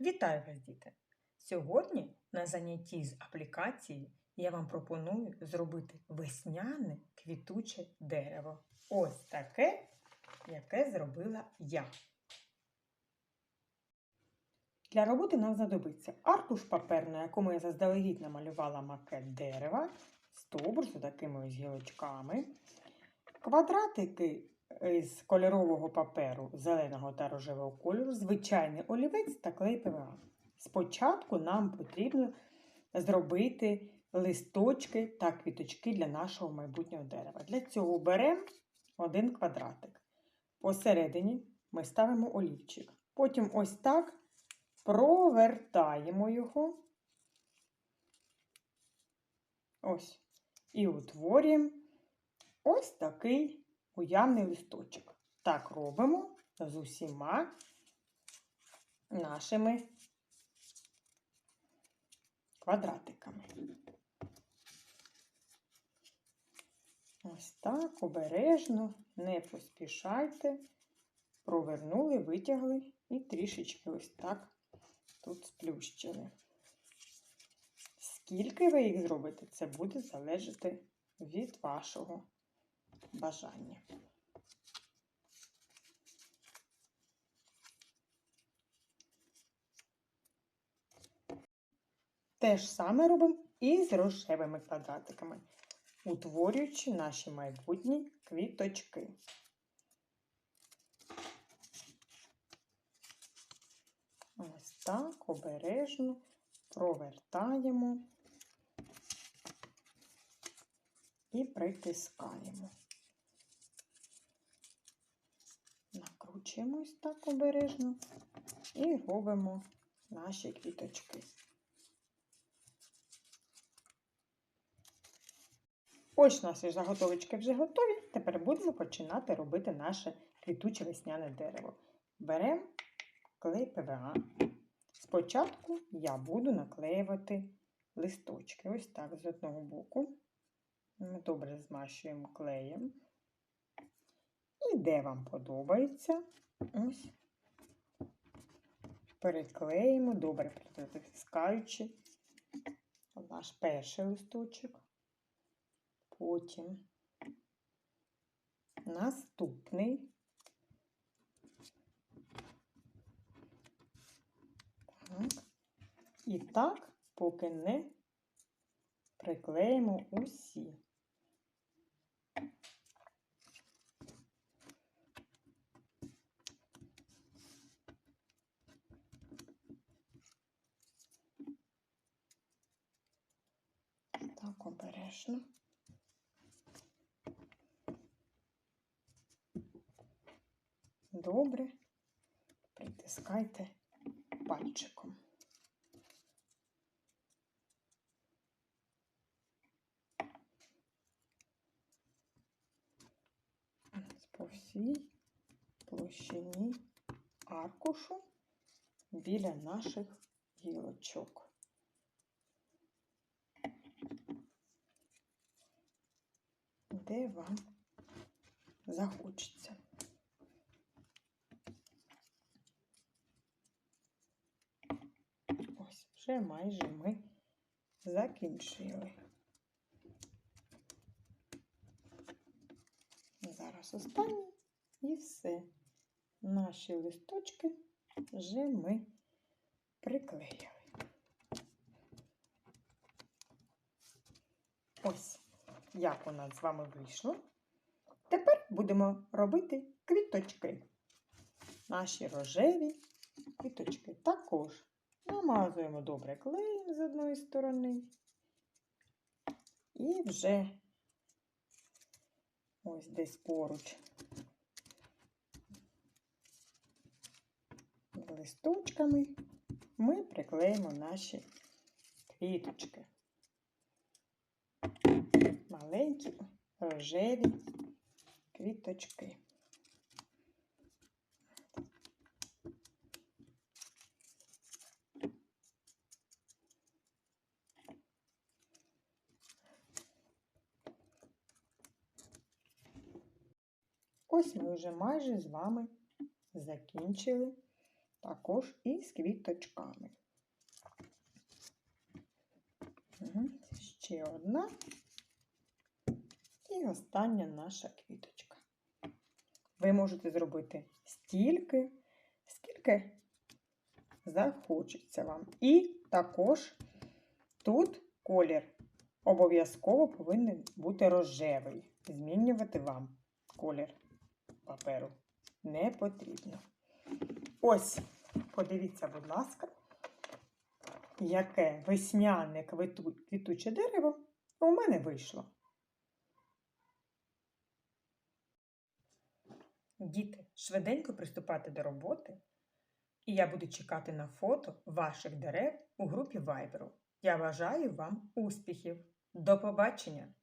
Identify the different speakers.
Speaker 1: Вітаю вас, діти! Сьогодні на занятті з аплікації я вам пропоную зробити весняне квітуче дерево. Ось таке, яке зробила я. Для роботи нам знадобиться аркуш папер, на якому я заздалегідь намалювала макет дерева, стовбур з такими ось гілочками, квадратики з кольорового паперу зеленого та рожевого кольору, звичайний олівець та клей ПВА. Спочатку нам потрібно зробити листочки та квіточки для нашого майбутнього дерева. Для цього беремо один квадратик. Посередині ми ставимо олівчик. Потім ось так провертаємо його. Ось. І утворюємо ось такий уявний листочок. Так робимо з усіма нашими квадратиками. Ось так, обережно, не поспішайте, провернули, витягли і трішечки ось так тут сплющили. Скільки ви їх зробите, це буде залежати від вашого бажання. Те ж саме робимо і з рожевими квадратиками, утворюючи наші майбутні квіточки. Ось так обережно провертаємо і притискаємо. Накручуємо ось так обережно і робимо наші квіточки. Ось наші заготовочки вже готові. Тепер будемо починати робити наше квітуче весняне дерево. Беремо клей ПВА. Спочатку я буду наклеювати листочки. Ось так з одного боку. Ми добре змащуємо клеєм. І де вам подобається, ось переклеїмо, добре притискаючи наш перший листочок. Потім наступний. Так. І так, поки не приклеїмо усі. Так, обережно. Добре, притискайте пальчиком. По всій площині аркушу біля наших гілочок. Де вам захочеться. Ось, вже майже ми закінчили. Зараз останній і все. Наші листочки вже ми приклеїли. Ось, як у нас з вами вийшло. Тепер будемо робити квіточки. Наші рожеві квіточки також намазуємо добре клеєм з одної сторони. І вже ось десь поруч листочками ми приклеїмо наші квіточки. Маленькі рожеві квіточки. Ось ми вже майже з вами закінчили також і з квіточками. Ще одна. І остання наша квіточка. Ви можете зробити стільки, скільки захочеться вам. І також тут колір обов'язково повинен бути рожевий. Змінювати вам колір паперу не потрібно. Ось, подивіться, будь ласка, яке весняне квітуче дерево у мене вийшло. Діти, швиденько приступати до роботи, і я буду чекати на фото ваших дерев у групі Viber. Я бажаю вам успіхів. До побачення!